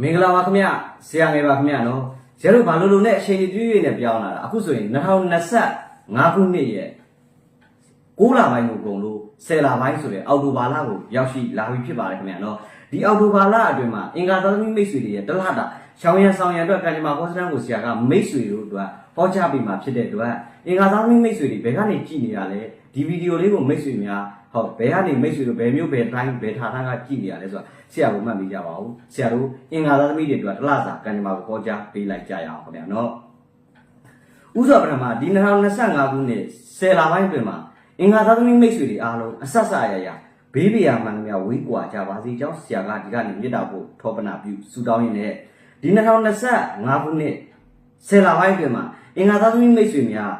မင်္ဂလာပါခင်ဗျဆရာငယ်ပါခင်ဗျနော်ဆရာတို့ဘာလို့လို့နဲ့အချိန်ကြီးပြည့်ပြည့်နဲ့ပြောင်းလာတာအခုဆိုရင်2025ခုနှစ်ရဲ့6လပိုင်းကိုကုန်လို့10လပိုင်းဆိုတဲ့အောက်တိုဘာလကိုရောက်ရှိလာပြီဖြစ်ပါတယ်ခင်ဗျနော်ဒီအောက်တိုဘာလအတွင်းမှာအင်္ဂါသားသမီးမိတ်ဆွေတွေရဲ့တလတာရှောင်းရံဆောင်ရံအတွက်ကံကြမ္မာဟောစတန်ကိုဆရာကမိတ်ဆွေတို့အတွက်ဟောကြားပေးมาဖြစ်တဲ့အတွက်အင်္ဂါသားသမီးမိတ်ဆွေတွေဘယ်ကနေကြည်နေရလဲ ဒီဗီဒီယိုလေးကိုမိတ်ဆွေများဟုတ်ဘယ်ကနေမိတ်ဆွေတို့ဘယ်မျိုးဘယ်တိုင်းဘယ်ဌာနကကြည်နေရလဲဆိုတာဆရာကမှတ်မိကြပါဦးဆရာတို့အင်္ဂါသားသမီးတွေအတွက်တလစာကံကြမ္မာကိုဟောကြားပေးလိုက်ကြရအောင်ခင်ဗျာနော်ဥစ္စာပထမဒီ2025ခုနှစ်10လပိုင်းတွင်မှာအင်္ဂါသားသမီးမိတ်ဆွေတွေအားလုံးအဆက်ဆက်ရရဘေးပရာမှန်များဝေးကွာကြပါစေကြောင်းဆရာကဒီကနေမြစ်တာဖို့ထောပနာပြုဆူတောင်းရင်းနဲ့ဒီ2025ခုနှစ်10လပိုင်းတွင်မှာအင်္ဂါသားသမီးမိတ်ဆွေများ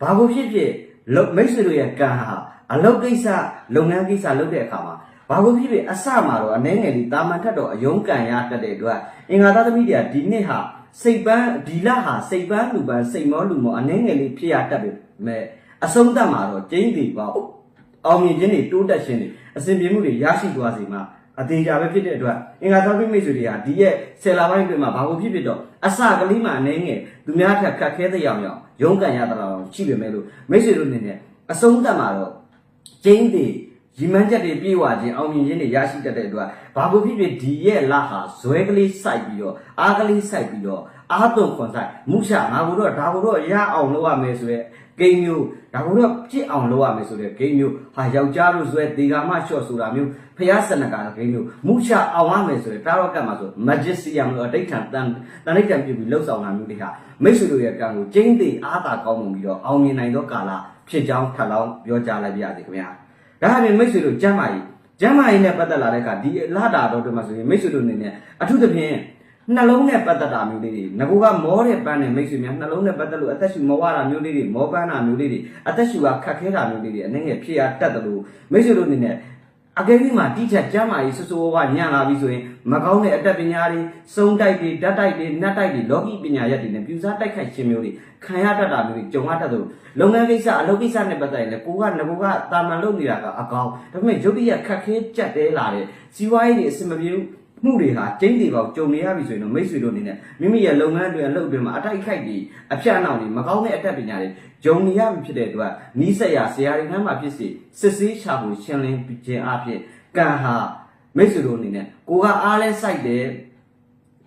ဘာကိုဖြစ်ဖြစ် လုပ်မိတ်ဆွေတို့ရဲ့ကံဟာအလုပ်ကိစ္စလုပ်ငန်းကိစ္စလုပ်တဲ့အခါမှာဘာကိုဖြစ်ဖြစ်အစမှာတော့အနေငယ်လေးတာမန်ထက်တော့အယုံကံရတတ်တဲ့အတွက်အင်္ဂါသားသမီးတွေကဒီနှစ်ဟာစိတ်ပန်းဒီလဟာစိတ်ပန်းလူပန်းစိတ်မောလူမောအနေငယ်လေးဖြစ်ရတတ်ပေမဲ့အဆုံးသတ်မှာတော့ကျင်းတည်ပါအောင်မြင်ခြင်းတွေတိုးတက်ခြင်းတွေအစဉ်ပြေမှုတွေရရှိသွားစေမှာအသေးကြပဲဖြစ်တဲ့အတွက်အင်္ဂါသားသမီးမိတ်ဆွေတွေကဒီရဲ့ဆယ်လပိုင်းအတွင်းမှာဘာကိုဖြစ်ဖြစ်တော့အစကလေးမှအနေငယ်သူများထက်ခက်ခဲတဲ့အောင်အောင်ရုန်းကန်ရတဲ့အောင် ရှိပေမဲ့လို့မိတ်ဆွေတို့အနေနဲ့အဆုံးသတ်မှာတော့ကျင်းတွေရီမန်းချက်တွေပြေဝခြင်းအောင်မြင်ခြင်းတွေရရှိတတ်တဲ့အတွက်ဘာကိုဖြစ်ဖြစ်ဒီရဲ့လဟာဇွဲကလေးစိုက်ပြီးတော့အားကလေးစိုက်ပြီးတော့အားသွန်ခွန်ဆိုင်မုချငါတို့တော့ဒါကိုတော့ရအောင်လုပ်ရမယ်ဆိုရဲ ဂိမ်းမျိုးဒါကိုတော့ပြစ်အောင်လုပ်ရမယ်ဆိုတဲ့ဂိမ်းမျိုးဟာယောက်ျားလို့ဇွဲဒေဂါမလျှော့ဆိုတာမျိုးဖျားစနကဂိမ်းမျိုးမုချအောင်ရမယ်ဆိုတဲ့တာရော့ကတ်မှာဆို magician လို့အတိတ်ထံတန်တဏိတံပြုပြီးလှုပ်ဆောင်တာမျိုးတွေဟာမိတ်ဆွေတို့ရဲ့ကံကိုကျင်းသေးအားသာကောင်းမှုပြီးတော့အောင်မြင်နိုင်သောကာလဖြစ်ကြောင်းထပ်လောင်းပြောကြားလိုက်ပါရစေခင်ဗျာဒါအပြင်မိတ်ဆွေတို့ကျမ်းမာရေးကျမ်းမာရေးနဲ့ပတ်သက်လာတဲ့အခါဒီလာတာတော့တို့မှာဆိုရင်မိတ်ဆွေတို့အနေနဲ့အထူးသဖြင့် နှလုံးနဲ့ပတ်သက်တာမျိုးလေးတွေငကူကမောတဲ့ပန်းနဲ့မိတ်ဆွေများနှလုံးနဲ့ပတ်သက်လို့အသက်ရှူမောရတာမျိုးလေးတွေမောပန်းတာမျိုးလေးတွေအသက်ရှူကခက်ခဲတာမျိုးလေးတွေအနေငယ်ဖြစ်ရတတ်တယ်လို့မိတ်ဆွေတို့အနေနဲ့အကယ်၍မှတိကျကျမ်းမာရေးဆဆဝဝညံ့လာပြီဆိုရင်မကောင်းတဲ့အတတ်ပညာတွေစုံတိုက်တွေဓာတ်တိုက်တွေနတ်တိုက်တွေလောကီပညာရက်တွေနဲ့ပြူစားတိုက်ခိုက်ခြင်းမျိုးတွေခံရတတ်တာမျိုးတွေကြုံရတတ်တယ်လို့လုပ်ငန်းကိစ္စအလုပ်ကိစ္စနဲ့ပတ်သက်ရင်လည်းကိုကငကူကတာမန်လုပ်နေတာကအကောင်းဒါပေမဲ့ရုပ်တရက်ခက်ခဲကြက်တဲလာတဲ့စီးပွားရေးတွေအဆင်မပြေဘူး မှုတွေဟာကျင်းတွေပေါက်ကြုံနေရပြီဆိုရင်တော့မိတ်ဆွေတို့အနေနဲ့မိမိရဲ့လုပ်ငန်းတွေအလုပ်တွေမှာအတိုက်ခိုက်တွေအဖြတ်အနှောင်တွေမကောင်းတဲ့အတတ်ပညာတွေဂျုံနေရပြီဖြစ်တဲ့အတွက်နီးစက်ရဆရာတွေနှမ်းမှာဖြစ်စေစစ်ဆေးချဖို့ရှင်းလင်းခြင်းအဖြစ်ကံဟာမိတ်ဆွေတို့အနေနဲ့ကိုကအားလဲစိုက်တယ်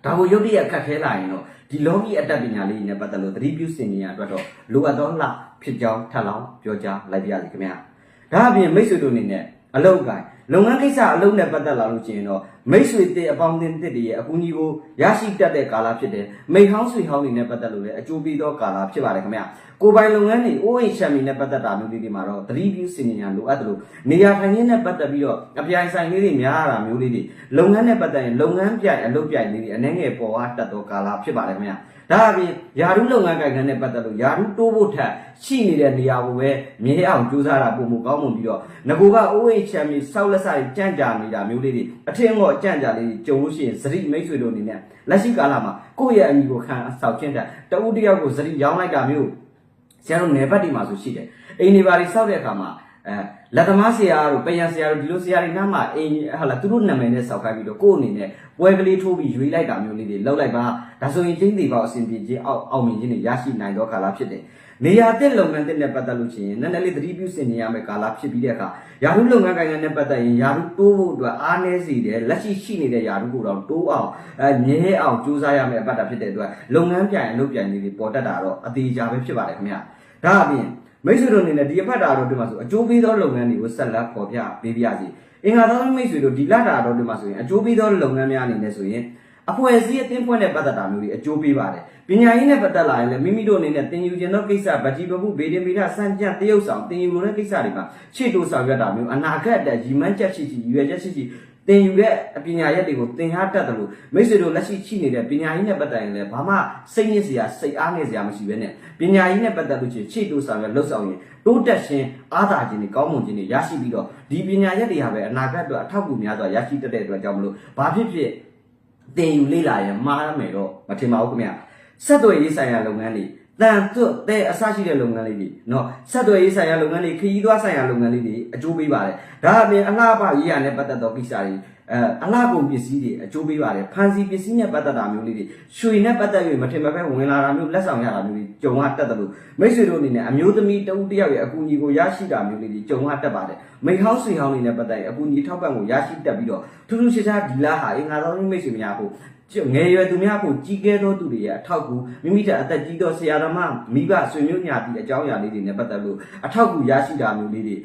ဒါကိုရုပ်တရက်ခက်ခဲလာရင်တော့ဒီလောကီအတတ်ပညာလေးနဲ့ပတ်သက်လို့သတိပြုစင်နေရအတွက်တော့လိုအပ်သောလှဖြစ်ကြောင်းထပ်လောင်းပြောကြားလိုက်ပါရစေခင်ဗျာဒါအပြင်မိတ်ဆွေတို့အနေနဲ့ အလောက်ကိုင်လုပ်ငန်းကိစ္စအလုပ်နဲ့ပတ်သက်လာလို့ရှိရင်တော့မိတ်ဆွေတဲ့အပေါင်းအသင်းတစ်တွေရဲ့အကူအညီကိုရရှိတတ်တဲ့ကာလဖြစ်တယ်မိတ်ဟောင်းဆွေဟောင်းတွေနဲ့ပတ်သက်လို့လည်းအကျိုးပေးသောကာလဖြစ်ပါတယ်ခင်ဗျာ ကိုယ်ပိုင်လုပ်ငန်းတွေအိုးအိမ်ချမ်းမီနဲ့ပတ်သက်တာမျိုးလေးတွေမှာတော့သတိပြုစင်ညာလိုအပ်တယ်လို့နေရာထိုင်ရင်းနဲ့ပတ်သက်ပြီးတော့အပြိုင်ဆိုင်လေးတွေများတာမျိုးလေးတွေလုပ်ငန်းနဲ့ပတ်သက်ရင်လုပ်ငန်းပြိုင်အလုပ်ပြိုင်လေးတွေအနှဲငယ်ပေါ်အားတက်သောကာလဖြစ်ပါတယ်ခင်ဗျာဒါအပြင်ယာရုလုပ်ငန်းကိုင်ငန်းနဲ့ပတ်သက်လို့ယာရုတိုးဖို့ထက်ရှိနေတဲ့နေရာကိုပဲမြဲအောင်ကြိုးစားတာပုံမကောင်းမှုပြီးတော့ငကိုကအိုးအိမ်ချမ်းမီစောက်လက်စားကြန့်ကြာနေတာမျိုးလေးတွေအထင်တော့ကြန့်ကြာလေးတွေကြုံလို့ရှိရင်သတိမိတ်ဆွေတို့အနေနဲ့လက်ရှိကာလမှာကိုယ့်ရဲ့အမိကိုခံဆောက်ခြင်းတဲ့တဦးတယောက်ကိုသတိရောင်းလိုက်တာမျိုး ဆရာတို့နယ်ဘက်တွေမှာဆိုရှိတယ်အိမ်နေပါတွေစောက်တဲ့အခါမှာ အဲလက်သမားဆရာတို့ပယံဆရာတို့ဒီလိုဆရာတွေနားမှာအိမ်ဟာလာသူတို့နာမည်နဲ့စောက်ခိုင်းပြီးတော့ကိုယ့်အနေနဲ့ပွဲကလေးထိုးပြီးရွေးလိုက်တာမျိုးလေးတွေလောက်လိုက်ပါဒါဆိုရင်ချင်းသေးပါအဆင်ပြေခြင်းအောက်အောင်မြင်ခြင်းတွေရရှိနိုင်တော့ကာလဖြစ်တယ်နေရာတက်လုပ်ငန်းတက်နဲ့ပတ်သက်လို့ရှိရင်နည်းနည်းလေးသတိပြုစင်နေရမယ့်ကာလဖြစ်ပြီးတဲ့အခါယာရုလုပ်ငန်းကိုင်ငန်းနဲ့ပတ်သက်ရင်ယာရုတိုးဖို့အတွက်အားနည်းစေတယ်လက်ရှိရှိနေတဲ့ယာရုကိုတော့တိုးအောင်အဲမြဲအောင်ကြိုးစားရမယ့်အပတ်တာဖြစ်တဲ့အတွက်လုပ်ငန်းပြိုင်အလုပ်ပြိုင်လေးတွေပေါ်တက်တာတော့အသေးချာပဲဖြစ်ပါတယ်ခင်ဗျာဒါအပြင် မိတ်ဆွေတို့အနေနဲ့ဒီအဖက်တာတော့ဒီမှာဆိုအကျိုးပေးသောလုပ်ငန်းတွေကိုဆက်လက်ပေါ်ပြပေးပြစီအင်္ဂါသောမိတ်ဆွေတို့ဒီလတာတော့ဒီမှာဆိုရင်အကျိုးပေးသောလုပ်ငန်းများအနေနဲ့ဆိုရင်အဖွဲ့အစည်းအသင်းဖွဲ့နဲ့ပတ်သက်တာမျိုးတွေအကျိုးပေးပါတယ်ပညာရေးနဲ့ပတ်သက်လာရင်လည်းမိမိတို့အနေနဲ့သင်ယူခြင်းသောကိစ္စဗကြီးပမှုဗေဒင်ဗေဒစံကြံတရုပ်ဆောင်သင်ယူလိုတဲ့ကိစ္စတွေမှာခြေတိုးဆောင်ရွက်တာမျိုးအနာဂတ်အတွက်ရည်မှန်းချက်ရှိရှိရည်ရွယ်ချက်ရှိရှိ သင်ယူတဲ့အပညာရက်တွေကိုသင်ဟာတတ်တယ်လို့မိတ်ဆွေတို့လက်ရှိရှိနေတဲ့ပညာရေးနဲ့ပတ်သက်ရင်လည်းဘာမှစိတ်ညစ်စရာစိတ်အားငယ်စရာမရှိဘဲနဲ့ပညာရေးနဲ့ပတ်သက်လို့ချင်းခြေတိုးဆောင်ရွက်လှုပ်ဆောင်ရင်တိုးတက်ခြင်းအားသာခြင်းတွေကောင်းမွန်ခြင်းတွေရရှိပြီးတော့ဒီပညာရက်တွေဟာပဲအနာဂတ်အတွက်အထောက်အကူများစွာရရှိတတ်တဲ့အတွက်ကြောင့်မလို့ဘာဖြစ်ဖြစ်သင်ယူလေ့လာရင်မှားရမယ်တော့မထင်ပါဘူးခင်ဗျဆက်သွယ်ရေးဆိုင်ရာလုပ်ငန်းတွေ တန်သွတ်တဲ့အစရှိတဲ့လုပ်ငန်းလေးတွေနော်ဆက်သွယ်ရေးဆိုင်ရာလုပ်ငန်းတွေခရီးသွားဆိုင်ရာလုပ်ငန်းလေးတွေအကျိုးပေးပါတယ်ဒါအပြင်အလှပရေးရာနဲ့ပတ်သက်သောကိစ္စတွေအဲအလှကုန်ပစ္စည်းတွေအကျိုးပေးပါတယ်ဖန်စီပစ္စည်းနဲ့ပတ်သက်တာမျိုးလေးတွေရွှေနဲ့ပတ်သက်ပြီးမထင်မပဲဝင်လာတာမျိုးလက်ဆောင်ရတာမျိုးတွေကြုံရတတ်တယ်လို့မိတ်ဆွေတို့အနေနဲ့အမျိုးသမီးတဦးတယောက်ရဲ့အကူအညီကိုရရှိတာမျိုးလေးတွေကြုံရတတ်ပါတယ်မိဟောင်းဆွေဟောင်းတွေနဲ့ပတ်သက်ရင်အကူအညီထောက်ပံ့ကိုရရှိတတ်ပြီးတော့ထူးထူးခြားခြားဒီလားဟာအင်္ဂါသောမိတ်ဆွေများကို ငယ်ရွယ်သူများဖို့ကြီးကဲသောသူတွေရဲ့အထောက်အကူမိမိတဲ့အသက်ကြီးသောဆရာတော်မမိဘဆွေမျိုးညာတီအကြောင်းအရာလေးတွေနဲ့ပတ်သက်လို့အထောက်အကူရရှိတာမျိုးလေးတွေ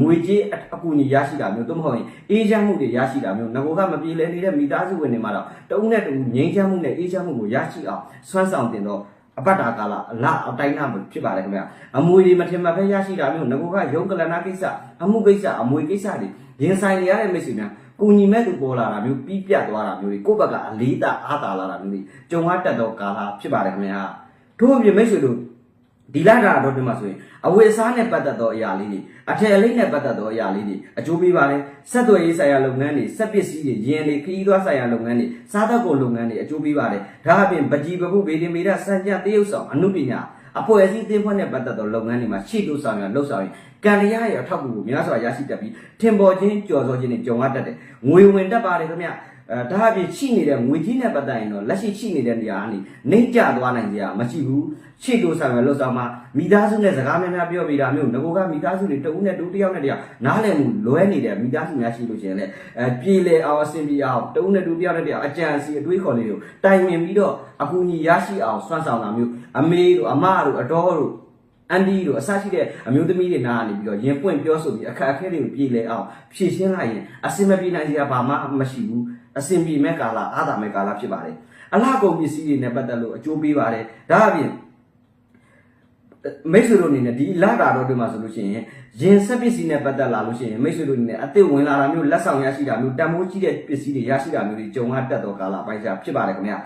ငွေကြေးအကူအညီရရှိတာမျိုးသို့မဟုတ်ရင်အေးချမ်းမှုတွေရရှိတာမျိုးငကိုကမပြေလည်နေတဲ့မိသားစုဝင်တွေမှာတော့တဦးနဲ့တဦးငြိမ်းချမ်းမှုနဲ့အေးချမ်းမှုကိုရရှိအောင်စွမ်းဆောင်တင်တော့အပတ်တာကာလအလားအတိုင်းနာဖြစ်ပါတယ်ခင်ဗျာအမွေတွေမထင်မှတ်ပဲရရှိတာမျိုးငကိုကယုံကလနာကိစ္စအမှုကိစ္စအမွေကိစ္စတွေရင်ဆိုင်နေရတဲ့မိတ်ဆွေများ ကိုညီမဲ့သူပေါ်လာတာမျိုးပြီးပြတ်သွားတာမျိုးတွေကိုယ့်ဘက်ကအလေးတာအားတာလာတာမျိုးတွေကြုံရတတ်သောကာလဖြစ်ပါတယ်ခင်ဗျာထို့အပြင်မိတ်ဆွေတို့ဒီလာတာတော့ဒီမှာဆိုရင်အဝတ်အစားနဲ့ပတ်သက်သောအရာလေးတွေအထည်အလိမ့်နဲ့ပတ်သက်သောအရာလေးတွေအကျိုးပေးပါတယ်ဆက်သွယ်ရေးဆိုင်ရာလုပ်ငန်းတွေစက်ပစ္စည်းတွေယင်တွေခရီးသွားဆိုင်ရာလုပ်ငန်းတွေစားသောက်ကုန်လုပ်ငန်းတွေအကျိုးပေးပါတယ်ဒါအပြင်ပကြီးပပုဗေဒင်ဗေဒစံကြတရုပ်ဆောင်အမှုပညာ အဖွဲ့အစည်းသင်းဖွဲ့နဲ့ပတ်သက်သောလုပ်ငန်းတွေမှာရှေ့တိုးဆောင်ရလှုပ်ဆောင်ရင်ကံရရရဲ့အထောက်အကူကိုများစွာရရှိတတ်ပြီးထင်ပေါ်ခြင်းကြော်စောခြင်းတွေကြုံရတတ်တယ်ငွေဝင်တတ်ပါတယ်ခင်ဗျ အဲဒါအပြင်ရှိနေတဲ့ငွေကြီးနဲ့ပတ်သက်ရင်တော့လက်ရှိရှိနေတဲ့နေရာကနေနှိမ့်ကျသွားနိုင်ကြမရှိဘူးရှေ့တိုးဆောင်ရလှုပ်ဆောင်မှာမိသားစုနဲ့စကားများများပြောပြတာမျိုးငကိုကမိသားစုတွေတဦးနဲ့တူတယောက်နဲ့တယောက်နားလည်မှုလွဲနေတဲ့မိသားစုများရှိလို့ရှိရင်လည်းအဲပြေလေအောင်အဆင်ပြေအောင်တဦးနဲ့တူတယောက်နဲ့တယောက်အကြံစီအတွေးခေါ်လေးကိုတိုင်ပင်ပြီးတော့အကူအညီရရှိအောင်စွမ်းဆောင်တာမျိုးအမေတို့အမတို့အတော်တို့အန်ဒီတို့အစရှိတဲ့အမျိုးသမီးတွေနားကနေပြီးတော့ရင်ပွင့်ပြောဆိုပြီးအခက်အခဲတွေကိုပြေလည်အောင်ဖြည့်ရှင်းလိုက်ရင်အစင်မပြေနိုင်စရာဘာမှမရှိဘူး အစင်ပြေမဲ့ကာလအာသာမဲ့ကာလဖြစ်ပါတယ်အလားကုန်ပစ္စည်းတွေနဲ့ပတ်သက်လို့အကျိုးပေးပါတယ်ဒါအပြင်မိတ်ဆွေတို့အနေနဲ့ဒီလာတာတော့တွေ့မှာဆိုလို့ရှိရင်ရင်ဆက်ပစ္စည်းနဲ့ပတ်သက်လာလို့ရှိရင်မိတ်ဆွေတို့အနေနဲ့အသစ်ဝင်လာတာမျိုးလက်ဆောင်ရရှိတာမျိုးတန်ဖိုးကြီးတဲ့ပစ္စည်းတွေရရှိတာမျိုးတွေကြုံရတတ်သောကာလပိုင်းခြားဖြစ်ပါတယ်ခင်ဗျာ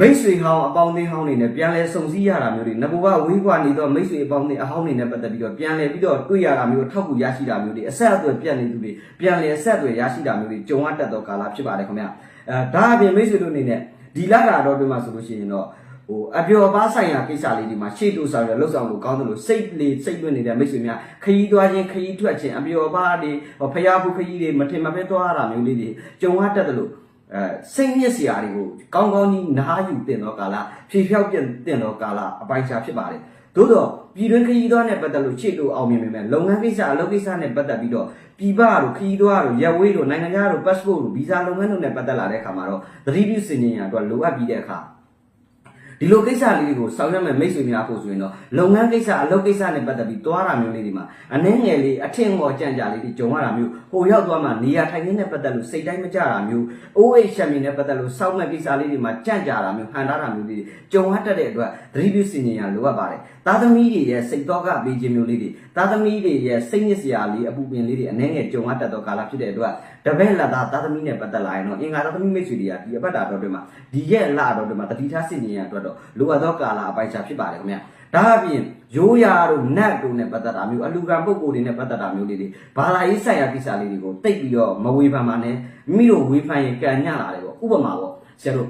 မိတ်ဆွေဟောင်းအပေါင်းအသင်းဟောင်းတွေနဲ့ပြန်လဲစုံစည်းရတာမျိုးတွေငဘဝဝေးကွာနေတော့မိတ်ဆွေအပေါင်းအသင်းအဟောင်းတွေနဲ့ပတ်သက်ပြီးတော့ပြန်လဲပြီးတော့တွေ့ရတာမျိုးထောက်ကူရရှိတာမျိုးတွေအဆက်အသွယ်ပြတ်နေသူတွေပြန်လဲအဆက်အသွယ်ရရှိတာမျိုးတွေကြုံရတတ်သောကာလဖြစ်ပါတယ်ခင်ဗျာအဲဒါအပြင်မိတ်ဆွေတို့အနေနဲ့ဒီလာတာတော့တွေ့မှာဆိုလို့ရှိရင်တော့ဟိုအပျော်ပါဆိုင်ရာကိစ္စလေးဒီမှာရှေ့တိုးဆောင်ရလှုပ်ဆောင်လို့ကောင်းတယ်လို့စိတ်လေးစိတ်လွတ်နေတဲ့မိတ်ဆွေများခရီးသွားခြင်းခရီးထွက်ခြင်းအပျော်ပါတွေဟောဖျားဘူးခရီးတွေမထင်မပဲသွားရတာမျိုးလေးတွေကြုံရတတ်တယ်လို့ အဲစိတ်ညစ်စရာတွေကိုကောင်းကောင်းကြီးနားယူတင်တော့ကာလဖြေဖြောက်ပြတင်တော့ကာလအပိုင်ချာဖြစ်ပါတယ်သို့တော့ပြည်တွင်းခရီးသွားနဲ့ပတ်သက်လို့ရှေ့တိုးအောင်မြင်ပေမဲ့လုပ်ငန်းကိစ္စအလုပ်ကိစ္စနဲ့ပတ်သက်ပြီးတော့ပြည်ပတို့ခရီးသွားတို့ရက်ဝေးတို့နိုင်ငံခြားတို့ passport တို့ဗီဇာလုပ်ငန်းတို့နဲ့ပတ်သက်လာတဲ့အခါမှာတော့သတိပြုစင်ကြင်ရအတွက်လိုအပ်ပြီးတဲ့အခါ ဒီလိုကိစ္စလေးတွေကိုဆောင်ရွက်မဲ့မိတ်ဆွေများဖို့ဆိုရင်တော့လုပ်ငန်းကိစ္စအလုပ်ကိစ္စနဲ့ပတ်သက်ပြီးတွားတာမျိုးလေးတွေမှာအနှင်းငယ်လေးအထင်ပေါ်ကြံ့ကြလေးတွေကြုံရတာမျိုးဟိုရောက်သွားမှနေရာထိုင်ခင်းနဲ့ပတ်သက်လို့စိတ်တိုင်းမကြတာမျိုးအိုးအိတ်ရှက်မီနဲ့ပတ်သက်လို့စောက်မဲ့ကိစ္စလေးတွေမှာကြံ့ကြတာမျိုးဟန်တာတာမျိုးလေးတွေကြုံရတတ်တဲ့အတွက်သတိပြုစင်ကြင်ရလိုအပ်ပါတယ်သားသမီးတွေရဲ့စိတ်တော့ကပေးခြင်းမျိုးလေးတွေသားသမီးတွေရဲ့စိတ်ညစ်စရာလေးအပူပင်လေးတွေအနှင်းငယ်ကြုံရတတ်သောကာလဖြစ်တဲ့အတွက်တပည့်လက်သားသားသမီးနဲ့ပတ်သက်လာရင်တော့အင်္ဂါသားသမီးမိတ်ဆွေတွေကဒီအပတ်တာတော့တွေမှာဒီရဲ့လတော့တွေမှာတတိထားစင်ကြင်ရအတွက်တော့လိုအပ်သောကာလအပိုင်းခြားဖြစ်ပါတယ်ခင်ဗျာဒါအပြင်ရိုးရာတို့နတ်တို့နဲ့ပတ်သက်တာမျိုးအလူကံပုံကိုယ်တွေနဲ့ပတ်သက်တာမျိုးလေးတွေဘာသာရေးဆိုင်ရာကိစ္စလေးတွေကိုတိတ်ပြီးတော့မဝေဖန်ပါနဲ့မိမိတို့ဝေဖန်ရင်ကံညလာတယ်ပေါ့ဥပမာပေါ့ဆရာတို့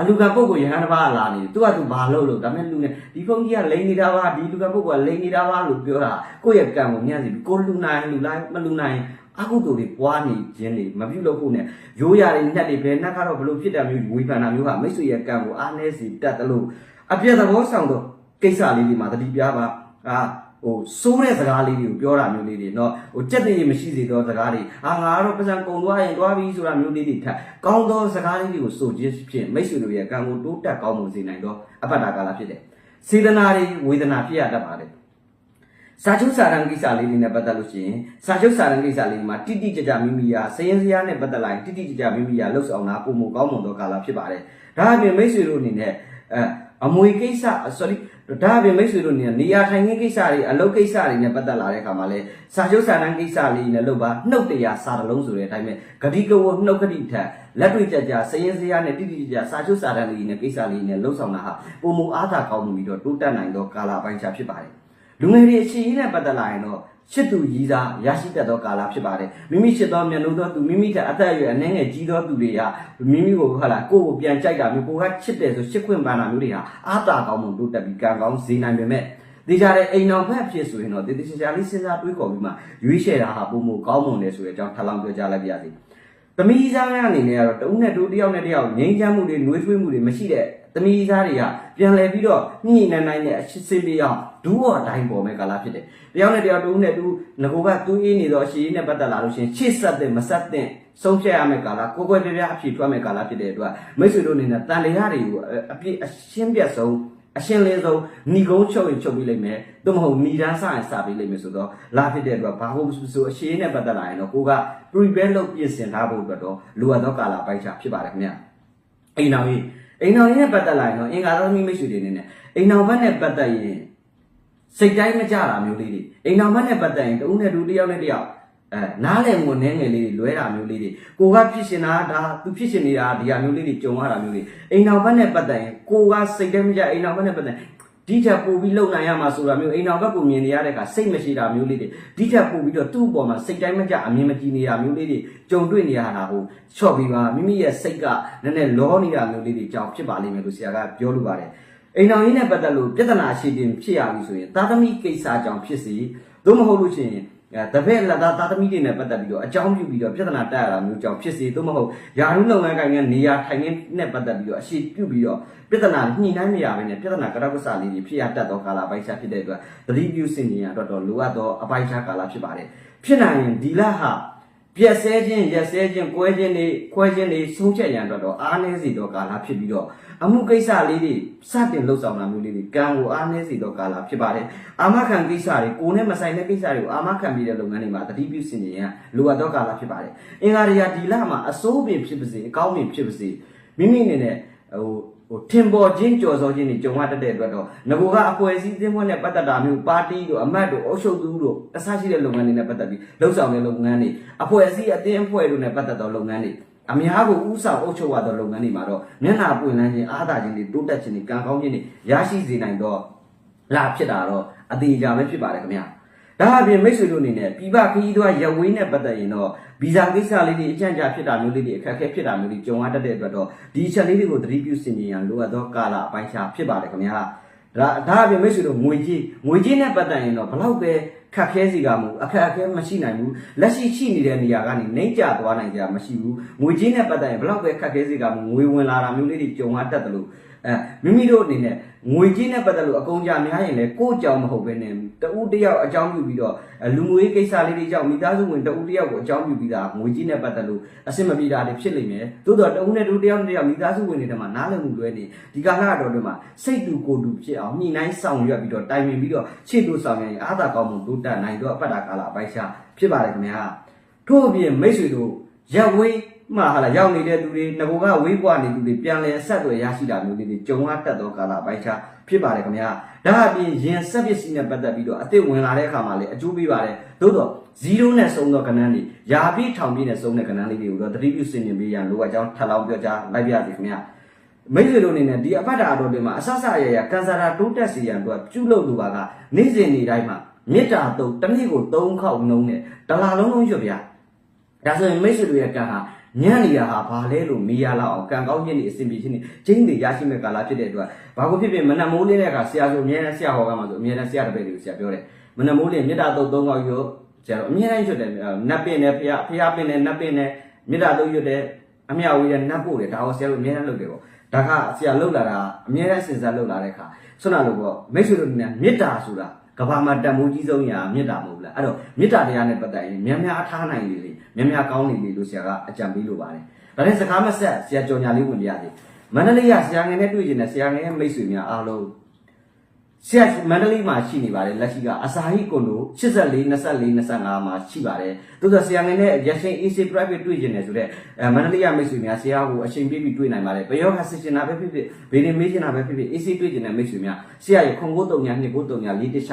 အလူကံပုဂ္ဂိုလ်ယဟန်တစ်ပါးလာနေသူကသူဘာလုပ်လို့ဒါမဲ့လူနဲ့ဒီဖုန်းကြီးကလိန်နေတာပါဒီလူကံပုဂ္ဂိုလ်ကလိန်နေတာပါလို့ပြောတာကိုယ့်ရဲ့ကံကိုညံ့စီပြီးကိုလူနိုင်လူလိုက်မလူနိုင်အကုသိုလ်တွေပွားနေခြင်းတွေမပြုလုပ်ဖို့နဲ့ရိုးရာတွေနှက်တွေဘယ်နှက်ကတော့ဘလို့ဖြစ်တာမျိုးဝေဖန်တာမျိုးဟာမိတ်ဆွေရဲ့ကံကိုအားနည်းစီတတ်တယ်လို့အပြည့်သဘောဆောင်တော့ကိစ္စလေးတွေမှာတတိပြပါအာ ဟိုစိုးတဲ့စကားလေးတွေကိုပြောတာမျိုးလေးတွေเนาะဟိုကြက်တည်မရှိစေသောစကားတွေအာငါကတော့ပစံကုံသွားရင်သွားပြီဆိုတာမျိုးလေးတွေထပ်ကောင်းသောစကားလေးတွေကိုဆိုခြင်းဖြင့်မိတ်ဆွေတို့ရဲ့ကံကိုတိုးတက်ကောင်းမှုစေနိုင်တော့အပတ္တကာလဖြစ်တယ်စေတနာတွေဝေဒနာဖြစ်ရတတ်ပါတယ်စာချုပ်စာတမ်းကိစ္စလေးတွေနဲ့ပတ်သက်လို့ရှိရင်စာချုပ်စာတမ်းကိစ္စလေးမှာတိတိကျကျမိမိရာစရင်စရာနဲ့ပတ်သက်လာရင်တိတိကျကျမိမိရာလှုပ်ဆောင်တာပုံမကောင်းမွန်သောကာလဖြစ်ပါတယ်ဒါအပြင်မိတ်ဆွေတို့အနေနဲ့အဲအမွေကိစ္စ sorry ဒါအပြင်မိတ်ဆွေတို့နေနေရာထိုင်ခင်းကိစ္စတွေအလုပ်ကိစ္စတွေနဲ့ပတ်သက်လာတဲ့အခါမှာလဲစာချုပ်စာတမ်းကိစ္စလေးနဲ့လုပ်ပါနှုတ်တရားစာတလုံးဆိုတဲ့အတိုင်းပဲဂတိကဝနှုတ်ခတိထက်လက်တွေ့ကြကြစရင်စရာနဲ့တိတိကျကျစာချုပ်စာတမ်းလေးနဲ့ကိစ္စလေးနဲ့လှုပ်ဆောင်တာဟာပုံမအားသာကောင်းမှုပြီးတော့တိုးတက်နိုင်သောကာလပိုင်းခြားဖြစ်ပါတယ်လူငယ်တွေအခြေအနေနဲ့ပတ်သက်လာရင်တော့ ချစ်သူရည်စားရရှိတတ်သောကာလဖြစ်ပါတယ်မိမိချစ်သောမျက်လုံးသောသူမိမိကအသက်အရွယ်အနည်းငယ်ကြီးသောသူတွေကမိမိကိုဟာလာကိုယ့်ကိုပြန်ကြိုက်တာမျိုးကိုကချစ်တယ်ဆိုချစ်ခွင့်ပန်းတာမျိုးတွေဟာအားတာကောင်းမှုတိုးတက်ပြီးကံကောင်းစေနိုင်ပေမဲ့ဒီကြတဲ့အိမ်တော်ဖက်ဖြစ်ဆိုရင်တော့တည်တည်ချာချာလေးစဉ်းစားတွေးခေါ်ပြီးမှရွေးချယ်တာဟာပုံမကောင်းမွန်တယ်ဆိုတဲ့အကြောင်းထပ်လောင်းပြောကြားလိုက်ပါရစေ သမီးစားများအနေနဲ့ကတော့တဦးနဲ့တူတယောက်နဲ့တယောက်ငြိမ်းချမ်းမှုတွေနှွေးထွေးမှုတွေမရှိတဲ့သမီးစားတွေကပြန်လဲပြီးတော့ညှိနှိုင်းနိုင်တဲ့အရှိစေးလေးအောင်ဒူးော်တိုင်းပေါ်မဲ့ကာလဖြစ်တယ်တယောက်နဲ့တယောက်တဦးနဲ့တူငကိုကတူးအေးနေတော့အရှိရေးနဲ့ပတ်သက်လာလို့ရှရင်ချစ်ဆက်တဲ့မဆက်တဲ့ဆုံးဖြတ်ရမယ့်ကာလကိုယ်ကိုယ်ပြပြအဖြစ်ထွက်မယ့်ကာလဖြစ်တဲ့အတွက်မိတ်ဆွေတို့အနေနဲ့တန်လျာတွေကိုအပြည့်အရှင်းပြတ်ဆုံး အရှင်းလင်းဆုံးဏီကုန်းချုပ်ရင်ချုပ်ပြီးလိမ့်မယ်သို့မဟုတ်ဏီတန်းစရင်စပြီးလိမ့်မယ်ဆိုတော့လာဖြစ်တဲ့အတွက်ဘာလို့ဆိုအရှင်းနဲ့ပတ်သက်လာရင်တော့ကိုက prepare လုပ်ပြင်ဆင်ထားဖို့အတွက်တော့လိုအပ်သောကာလပိုက်ချဖြစ်ပါတယ်ခင်ဗျအိမ်တော်ကြီးအိမ်တော်ကြီးနဲ့ပတ်သက်လာရင်တော့အင်္ဂါသမီးမိတ်ဆွေတွေအနေနဲ့အိမ်တော်ဘက်နဲ့ပတ်သက်ရင်စိတ်တိုင်းမကြတာမျိုးလေးတွေအိမ်တော်ဘက်နဲ့ပတ်သက်ရင်တဦးနဲ့တူတယောက်နဲ့တယောက် အဲနားလည်မှုနည်းငယ်လေးတွေလွဲတာမျိုးလေးတွေကိုကဖြစ်ရှင်တာဒါသူဖြစ်ရှင်နေတာဒီဟာမျိုးလေးတွေကြုံရတာမျိုးလေးအိမ်တော်ဘက်နဲ့ပတ်သက်ရင်ကိုကစိတ်တိုင်းမကြအိမ်တော်ဘက်နဲ့ပတ်သက်ဒီထက်ပိုပြီးလုံနိုင်ရမှာဆိုတာမျိုးအိမ်တော်ဘက်ကိုမြင်နေရတဲ့အခါစိတ်မရှိတာမျိုးလေးတွေဒီထက်ပိုပြီးတော့သူ့အပေါ်မှာစိတ်တိုင်းမကြအမြင်မကြည်နေတာမျိုးလေးတွေကြုံတွေ့နေရတာကိုချော့ပြီးပါမိမိရဲ့စိတ်ကနည်းနည်းလောနေတာမျိုးလေးတွေကြောင့်ဖြစ်ပါလိမ့်မယ်လို့ဆရာကပြောလိုပါတယ်အိမ်တော်ကြီးနဲ့ပတ်သက်လို့ပြဿနာရှိတင်ဖြစ်ရပြီဆိုရင်သာသမီကိစ္စကြောင့်ဖြစ်စီသို့မဟုတ်လို့ရှိရင်အဲ တပည့်လက်သားသားသမီးတွေနဲ့ပတ်သက်ပြီးတော့အကြောင်းပြုပြီးတော့ပြဿနာတက်ရတာမျိုးကြောင့်ဖြစ်စီသို့မဟုတ်ယာရုလုပ်ငန်းကိုင်ကနေရာထိုင်နေနဲ့ပတ်သက်ပြီးတော့အရှိပြုပြီးတော့ပြဿနာညှိနှိုင်းမရဘဲနဲ့ပြဿနာကတောက်ကဆလေးတွေဖြစ်ရတတ်သောကာလပိုက်ချဖြစ်တဲ့အတွက်သတိပြုစင်ကြင်ရအတွက်တော့လိုအပ်သောအပိုက်ချကာလဖြစ်ပါတယ်ဖြစ်နိုင်ရင်ဒီလဟာ ပြက်ဆဲခြင်းရက်ဆဲခြင်းကွဲခြင်းတွေခွဲခြင်းတွေဆုံးဖြတ်ရန်အတွက်တော့အားနည်းစီသောကာလဖြစ်ပြီးတော့အမှုကိစ္စလေးတွေစတင်လှုပ်ဆောင်တာမျိုးလေးတွေကံကိုအားနည်းစီသောကာလဖြစ်ပါတယ်အာမခံကိစ္စတွေကိုယ်နဲ့မဆိုင်တဲ့ကိစ္စတွေကိုအာမခံပြီးတဲ့လုပ်ငန်းတွေမှာသတိပြုစင်ကြင်ရန်လိုအပ်သောကာလဖြစ်ပါတယ်အင်္ဂါရိယာဒီလမှာအစိုးပင်ဖြစ်ပါစေအကောင်းပင်ဖြစ်ပါစေမိမိအနေနဲ့ဟို ဟိုထင်ပေါ်ခြင်းကြော်စောခြင်းတွေကြုံရတတ်တဲ့အတွက်တော့ငကိုကအပွဲစည်းသင်းပွဲနဲ့ပတ်သက်တာမျိုးပါတီတို့အမတ်တို့အုပ်ချုပ်သူတို့အစရှိတဲ့လုပ်ငန်းတွေနဲ့ပတ်သက်ပြီးလှုပ်ဆောင်တဲ့လုပ်ငန်းတွေအဖွဲ့အစည်းအသင်းအဖွဲ့တို့နဲ့ပတ်သက်သောလုပ်ငန်းတွေအများကိုဥဆောင်အုပ်ချုပ်ရသောလုပ်ငန်းတွေမှာတော့မျက်နှာပွင့်လန်းခြင်းအားသာခြင်းတွေတိုးတက်ခြင်းတွေကံကောင်းခြင်းတွေရရှိစေနိုင်တော့လာဖြစ်တာတော့အသေးအချာပဲဖြစ်ပါတယ်ခင်ဗျာ ဒါအပြင်မိတ်ဆွေတို့အနေနဲ့ပြည်ပခရီးသွားရဝေးနဲ့ပတ်သက်ရင်တော့ဗီဇာကိစ္စလေးတွေအကြံကြာဖြစ်တာမျိုးလေးတွေအခက်အခဲဖြစ်တာမျိုးတွေကြုံရတတ်တဲ့အတွက်တော့ဒီအချက်လေးတွေကိုသတိပြုစင်ကြင်ရန်လိုအပ်သောကာလအပိုင်းခြားဖြစ်ပါတယ်ခင်ဗျာဒါဒါအပြင်မိတ်ဆွေတို့ငွေကြီးငွေကြီးနဲ့ပတ်သက်ရင်တော့ဘလောက်ပဲခက်ခဲစီကမှုအခက်အခဲမရှိနိုင်ဘူးလက်ရှိရှိနေတဲ့နေရာကနေနှိမ့်ကျသွားနိုင်ကြမရှိဘူးငွေကြီးနဲ့ပတ်သက်ရင်ဘလောက်ပဲခက်ခဲစီကမှုငွေဝင်လာတာမျိုးလေးတွေကြုံရတတ်တယ်လို့ အဲမိမိတို့အနေနဲ့ငွေကြီးနဲ့ပတ်သက်လို့အကုန်ကြများရင်လည်းကိုယ့်ကြောင့်မဟုတ်ဘဲနဲ့တဦးတယောက်အကြောင်းပြုပြီးတော့လူငွေကိစ္စလေးတွေကြောင့်မိသားစုဝင်တဦးတယောက်ကိုအကြောင်းပြုပြီးတာငွေကြီးနဲ့ပတ်သက်လို့အဆင်မပြေတာတွေဖြစ်လိမ့်မယ်သို့တော့တဦးနဲ့တဦးတယောက်နဲ့တယောက်မိသားစုဝင်တွေထဲမှာနားလည်မှုလွဲနေဒီကာလတော်တွေမှာစိတ်တူကိုယ်တူဖြစ်အောင်ညှိနှိုင်းဆောင်ရွက်ပြီးတော့တိုင်ပင်ပြီးတော့ရှေ့တို့ဆောင်ရရင်အားသာကောင်းမှုတိုးတက်နိုင်တော့အပတ်တာကာလအပိုက်ရှာဖြစ်ပါတယ်ခင်ဗျာထို့အပြင်မိတ်ဆွေတို့ရက်ဝေး မှာဟာလာရောက်နေတဲ့သူတွေငကိုကဝေးပွားနေသူတွေပြန်လဲဆက်သွယ်ရရှိတာမျိုးလေးတွေကြုံရတတ်သောကာလပိုက်ချဖြစ်ပါတယ်ခင်ဗျာဒါအပြင်ရင်ဆက်ပစ္စည်းနဲ့ပတ်သက်ပြီးတော့အစ်စ်ဝင်လာတဲ့အခါမှာလည်းအကျိုးပေးပါတယ်သို့တော့0နဲ့ဆုံးသောကဏ္ဍတွေယာပြည့်ထောင်ပြည့်နဲ့ဆုံးတဲ့ကဏ္ဍလေးတွေကိုတော့သတိပြုစင်မြင်ပေးရန်လိုအပ်ကြောင်းထပ်လောင်းပြောကြားလိုက်ပါရစေခင်ဗျာမိတ်ဆွေတို့အနေနဲ့ဒီအပတ်တာအတော်တွေမှာအဆဆရရကန်ဆာတာတိုးတက်စီရန်အတွက်ပြုလုပ်လိုပါကနေ့စဉ်နေ့တိုင်းမှာမေတ္တာတုံတစ်နေ့ကို3ခေါက်နှုံးနဲ့တလားလုံးလုံးရွတ်ဗျာဒါဆိုရင်မိတ်ဆွေတို့ရဲ့ကံဟာ ညံ့နေတာဟာဘာလဲလို့မေးရလောက်အောင်ကံကောင်းခြင်းတွေအစဉ်ပြေခြင်းတွေကျင်းတွေရရှိမဲ့ကာလဖြစ်တဲ့အတွက်ဘာကိုဖြစ်ဖြစ်မနက်မိုးလင်းတဲ့အခါဆရာဆိုအမြဲတမ်းဆရာဟောကမှာဆိုအမြဲတမ်းဆရာတပည့်တွေကိုဆရာပြောတယ်မနက်မိုးလင်းမေတ္တာတုံ3ခေါက်ရွတ်ဆရာတို့အမြဲတမ်းရွတ်တယ်နတ်ပင်နဲ့ဖះဖះပင်နဲ့နတ်ပင်နဲ့မေတ္တာတုံရွတ်တယ်အမြဝေးတဲ့နတ်ဖို့တယ်ဒါကိုဆရာတို့အမြဲတမ်းလုပ်တယ်ပေါ့ဒါကဆရာလောက်လာတာအမြဲတမ်းစဉ်းစားလောက်လာတဲ့အခါဆွမ်းနာလို့ပေါ့မိတ်ဆွေတို့ကမေတ္တာဆိုတာကဘာမှာတန်မိုးကြီးဆုံးရာမေတ္တာမဟုတ်လားအဲ့တော့မေတ္တာတရားနဲ့ပတ်သက်ရင်များများအထားနိုင်လေလေ များများကောင်းနေလေလို့ဆရာကအကြံပေးလိုပါတယ်ဒါနဲ့စကားမဆက်ဆရာကြော်ညာလေးဝင်ပြရသေးမန္တလေးကဆရာငယ်နဲ့တွေ့ကျင်တဲ့ဆရာငယ်ရဲ့မိတ်ဆွေများအားလုံးဆရာမန္တလေးမှာရှိနေပါတယ်လက်ရှိကအစာဟိကွန်ဒို84 24 25မှာရှိပါတယ်သို့သောဆရာငယ်နဲ့ရရှင် AC private တွေ့ကျင်တယ်ဆိုတော့အဲမန္တလေးကမိတ်ဆွေများဆရာကိုအချိန်ပြည့်ပြီးတွေ့နိုင်ပါတယ်ဘယ်ရောကဆက်ရှင်တာပဲဖြစ်ဖြစ်ဘယ်နေမေးချင်တာပဲဖြစ်ဖြစ် AC တွေ့ကျင်တဲ့မိတ်ဆွေများဆရာရဲ့ခွန်ကိုတုံညာနှစ်ကိုတုံညာ၄တစ်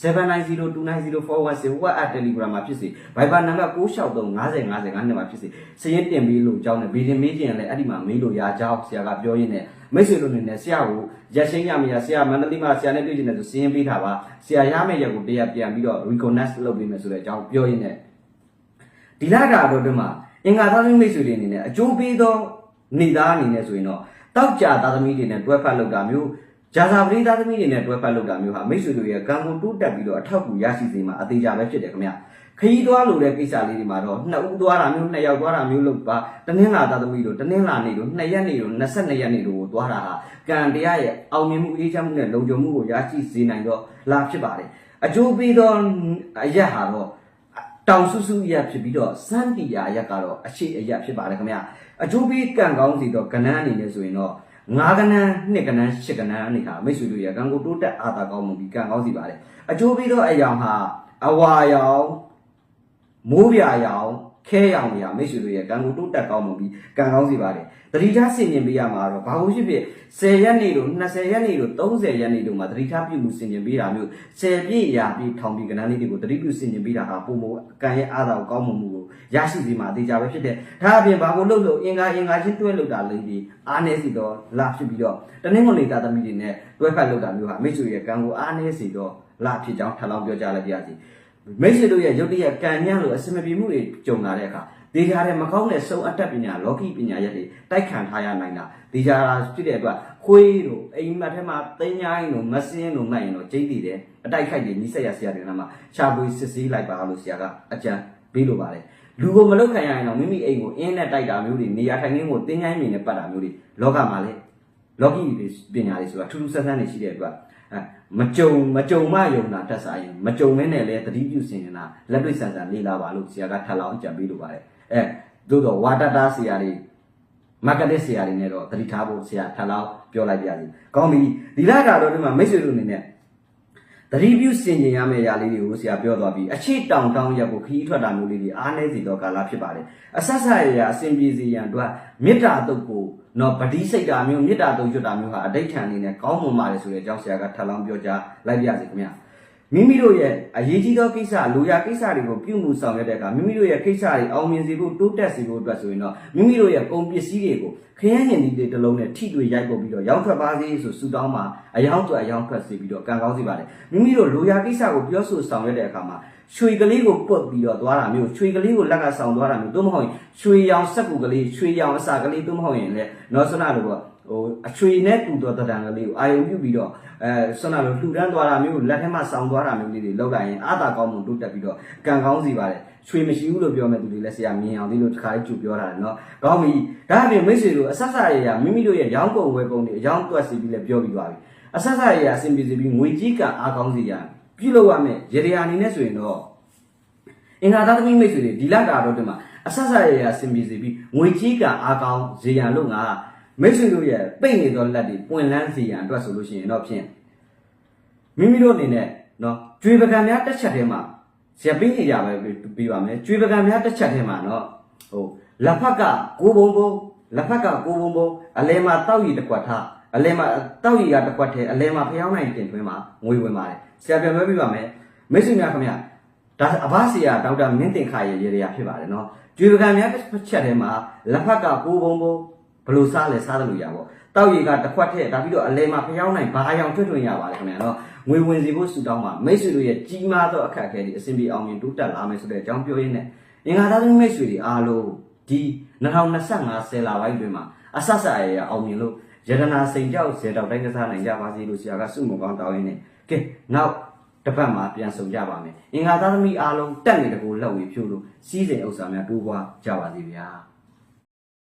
6 7902904110 WhatsApp Telegram မှာဖြစ်စေ Viber နံပါတ်663 50 50 52မှာဖြစ်စေစရင်တင်ပြီးလို့ကြောင်းနဲ့ဗီဒီမေးကြရင်လည်းအဲ့ဒီမှာမေးလို့ရကြောင်းဆရာကပြောရင်းနဲ့မိတ်ဆွေတို့အနေနဲ့ဆရာကိုရက်ရှင်းရမရဆရာမန္တလေးမှာဆရာနဲ့တွေ့ချင်တယ်ဆိုစရင်ပေးတာပါဆရာရမယ့်ရက်ကိုတရားပြန်ပြီးတော့ reconnect လုပ်ပေးမယ်ဆိုတဲ့အကြောင်းပြောရင်းနဲ့ဒီလတာတော့ဒီမှာအင်္ဂါသားသမီးမိတ်ဆွေတွေအနေနဲ့အကျိုးပေးသောနေသားအနေနဲ့ဆိုရင်တော့တောက်ကြသားသမီးတွေနဲ့တွဲဖက်လုပ်တာမျိုး ဂျာဇာပရိသတ်သမီးတွေနဲ့တွဲဖက်လုပ်တာမျိုးဟာမိတ်ဆွေတို့ရဲ့ကံကိုတိုးတက်ပြီးတော့အထောက်အကူရရှိစေမှာအသေးချာပဲဖြစ်တယ်ခင်ဗျခရီးသွားလို့တဲ့ကိစ္စလေးတွေမှာတော့နှစ်ဦးသွားတာမျိုးနှစ်ယောက်သွားတာမျိုးလို့ပါတနင်္လာသားသမီးတို့တနင်္လာနေ့တို့နှစ်ရက်နေ့တို့22ရက်နေ့တို့ကိုသွားတာဟာကံတရားရဲ့အောင်မြင်မှုအေးချမ်းမှုနဲ့လုံခြုံမှုကိုရရှိစေနိုင်တော့လာဖြစ်ပါတယ်အကျိုးပေးသောအရက်ဟာတော့တောင်ဆူဆူရက်ဖြစ်ပြီးတော့စန်းတီယာရက်ကတော့အခြေအရက်ဖြစ်ပါတယ်ခင်ဗျအကျိုးပေးကံကောင်းစီတော့ကဏ္ဍအနေနဲ့ဆိုရင်တော့ ငါးကဏ္ဍနှစ်ကဏ္ဍရှစ်ကဏ္ဍအနေဟာမိတ်ဆွေတို့ရဲ့ကံကိုတိုးတက်အားသာကောင်းမှုပြီးကံကောင်းစီပါတယ်အကျိုးပေးတော့အယောင်ဟာအဝါရောင်မိုးပြာရောင် ခဲရောင်တွေကမိတ်ဆွေတို့ရဲ့ကံကိုတိုးတက်ကောင်းမှုပြီးကံကောင်းစီပါတယ်တတိထားဆင်ခြင်ပေးရမှာတော့ဘာလို့ဖြစ်ဖြစ်10ရက်နေလို့20ရက်နေလို့30ရက်နေလို့မှာတတိထားပြုမှုဆင်ခြင်ပေးတာမျိုး10ပြည့်ရာပြည့်ထောင်ပြီးကဏ္ဍလေးတွေကိုတတိပြုဆင်ခြင်ပေးတာဟာပုံမကံရဲ့အားသာကိုကောင်းမှုမှုကိုရရှိစီမှာအသေးချာပဲဖြစ်တဲ့ဒါအပြင်ဘာကိုလုပ်လို့အင်္ဂါအင်္ဂါချင်းတွဲလုပ်တာလေးဒီအားနည်းစီတော့လာဖြစ်ပြီးတော့တနင်္ဂနွေတာသမီးတွေနဲ့တွဲဖက်လုပ်တာမျိုးဟာမိတ်ဆွေရဲ့ကံကိုအားနည်းစီတော့လာဖြစ်ကြောင်းထပ်လောင်းပြောကြားလိုက်ပါရစေ။ မိတ်ဆွေတို့ရဲ့ရုပ်တရက်ကံညံ့လို့အစမပြေမှုတွေကြုံလာတဲ့အခါဒီကြားထဲမကောင်းတဲ့စုံအတတ်ပညာလောကီပညာရက်တွေတိုက်ခံထားရနိုင်တာဒီကြားဖြစ်တဲ့အတွက်ခွေးတို့အိမ်မက်ထဲမှာတင်းញိုင်းတို့မစင်းတို့မှတ်ရင်တော့ကျိတ်တည်တယ်အတိုက်ခိုက်တွေနိစက်ရဆရာတွေနားမှာရှားပွေးစစ်ဆေးလိုက်ပါလို့ဆရာကအကြံပေးလိုပါတယ်လူကိုမလုတ်ခံရရင်တော့မိမိအိမ်ကိုအင်းနဲ့တိုက်တာမျိုးတွေနေရာထိုင်ခင်းကိုတင်းញိုင်းမြင်နဲ့ပတ်တာမျိုးတွေလောကမှာလည်းလောကီပညာတွေဆိုတာထူးထူးဆန်းဆန်းနေရှိတဲ့အတွက်အဲ မကြုံမကြုံမယုံတာတက်စားရင်မကြုံမဲနဲ့လည်းတတိပြုစင်နေတာလက်တွေ့ဆန်ဆန်လေးလာပါလို့ဆရာကထပ်လောင်းအကြံပေးလိုပါတယ်အဲသို့တော့ဝါတတာဆရာတွေ market ဆရာတွေနဲ့တော့တတိထားဖို့ဆရာထပ်လောင်းပြောလိုက်ပြရစီကောင်းပြီဒီလကတော့ဒီမှာမိတ်ဆွေတို့အနေနဲ့တတိပြုစင်ကျင်ရမယ့်ຢာလေးတွေကိုဆရာပြောသွားပြီးအချိတောင်တောင်ရက်ကိုခီးထွက်တာမျိုးလေးတွေအားနေစီတော့ကာလဖြစ်ပါတယ်အဆက်ဆက်ရရအစဉ်ပြေစီရန်တို့ကမေတ္တာတုတ်ကို နော်ဗတိစိတ်တာမျိုးမေတ္တာတုတ်ရွတ်တာမျိုးဟာအဋိဋ္ဌာန်အနေနဲ့ကောင်းမွန်ပါတယ်ဆိုတဲ့အကြောင်းဆရာကထပ်လောင်းပြောကြားလိုက်ပြရစီခင်ဗျာမိမိတို့ရဲ့အရေးကြီးသောကိစ္စလူရကိစ္စတွေကိုပြုမှုဆောင်ရွက်တဲ့အခါမိမိတို့ရဲ့ကိစ္စတွေအောင်မြင်စေဖို့တိုးတက်စေဖို့အတွက်ဆိုရင်တော့မိမိတို့ရဲ့ကုန်ပစ္စည်းတွေကိုခရမ်းညင်ဒီတွေတစ်လုံးနဲ့ထိတွေ့ရိုက်ပုတ်ပြီးတော့ရောင်းထွက်ပါစေဆိုဆူတောင်းမှာအယောင်းထွက်အယောင်းထွက်စေပြီးတော့ကံကောင်းစေပါတယ်မိမိတို့လူရကိစ္စကိုပြောဆိုဆောင်ရွက်တဲ့အခါမှာ ရွှေကလေးကိုပုတ်ပြီးတော့သွားတာမျိုးရွှေကလေးကိုလက်ကဆောင်သွားတာမျိုးသို့မဟုတ်ရင်ရွှေရောင်စက်ကူကလေးရွှေရောင်အစာကလေးသို့မဟုတ်ရင်လည်းနော်ဆနာလိုပေါ့ဟိုအချွေနဲ့တူတော်တံကလေးကိုအာယုံပြုပြီးတော့အဲဆွမ်းနာလိုလှူဒန်းသွားတာမျိုးလက်ထဲမှာဆောင်းသွားတာမျိုးလေးတွေလောက်လိုက်ရင်အာသာကောင်းမှုတိုးတက်ပြီးတော့ကံကောင်းစီပါတယ်ချွေမရှိဘူးလို့ပြောမဲ့သူတွေလည်းဆရာမြင်အောင်ဒီလိုတစ်ခါလေးကြူပြောတာလေနော်ကောင်းပြီဒါအပြင်မိတ်ဆွေတို့အဆက်ဆက်ရရမိမိတို့ရဲ့ရောင်းကုန်ဝယ်ကုန်တွေအယောင်းတွက်စီပြီးလည်းပြောပြီးသွားပြီအဆက်ဆက်ရရအဆင်ပြေစီပြီးငွေကြီးကံအားကောင်းစီရ ပြုလုပ်ရမယ်ရေရာအနေနဲ့ဆိုရင်တော့အင်္ဂါသားသမီးမိတ်ဆွေတွေဒီလတာတော့ဒီမှာအဆက်ဆက်ရရအဆင်ပြေစီပြီးငွေကြီးကံအားကောင်းဇေယံလို့ငါမိတ်ဆွေတို့ရဲ့ပိတ်နေသောလက်တွေပွင့်လန်းစေရန်အတွက်ဆိုလို့ရှိရင်တော့ဖြင့်မိမိတို့အနေနဲ့နော်ကျွေပကံများတစ်ချက်ထဲမှာဇက်ပေးနေကြပဲပြီးပါမယ်ကျွေပကံများတစ်ချက်ထဲမှာနော်ဟိုလက်ဖက်ကကိုဘုံဘုံလက်ဖက်ကကိုဘုံဘုံအလဲမှာတောက်ရည်တစ်ခွက်ထား အလဲမှာတောက်ရည်ကတစ်ခွက်ထဲအလဲမှာဖျောင်းနိုင်တင်သွင်းမှာငွေဝင်ပါတယ်ဆရာပြန်ပြောပြပါမယ်မိတ်ဆွေများခင်ဗျာဒါအဘဆရာဒေါက်တာမင်းတင်ခါရဲ့ရေရာဖြစ်ပါတယ်နော်ကျွေပကံများတစ်ချက်ထဲမှာလက်ဖက်ကကိုဘုံဘုံဘယ်လိုစားလဲစားတယ်လို့ရပါဘောတောက်ရည်ကတစ်ခွက်ထည့်ဒါပြီးတော့အလဲမှာဖျောင်းနိုင်ဘာရောင်ထွတ်ထွင်ရပါတယ်ခင်ဗျာနော်ငွေဝင်စီဖို့ဆူတောင်းမှာမိတ်ဆွေတို့ရဲ့ကြီးမားသောအခက်အခဲတွေအစဉ်ပြေအောင်မြင်တိုးတက်လာမယ်ဆိုတဲ့အကြောင်းပြောရင်းနဲ့အင်္ဂါသားသမီးမိတ်ဆွေတွေအားလုံးဒီ2025ဆယ်လပိုင်းတွင်မှာအဆက်ဆက်ရရအောင်မြင်လို့ ယတနာစိန်ကြောက်ဇေတောက်တိုင်းကစားနိုင်ကြပါစေလို့ဆရာကစုမကောင်းတောင်းရင်းနဲ့ကဲနောက်တစ်ပတ်မှာပြန်ဆုံကြပါမယ်အင်္ဂါသားသမီးအားလုံးတက်နေတကူလောက်ဝေဖြို့လို့စီးစိမ်ဥစ္စာများတိုးပွားကြပါစေဗျာ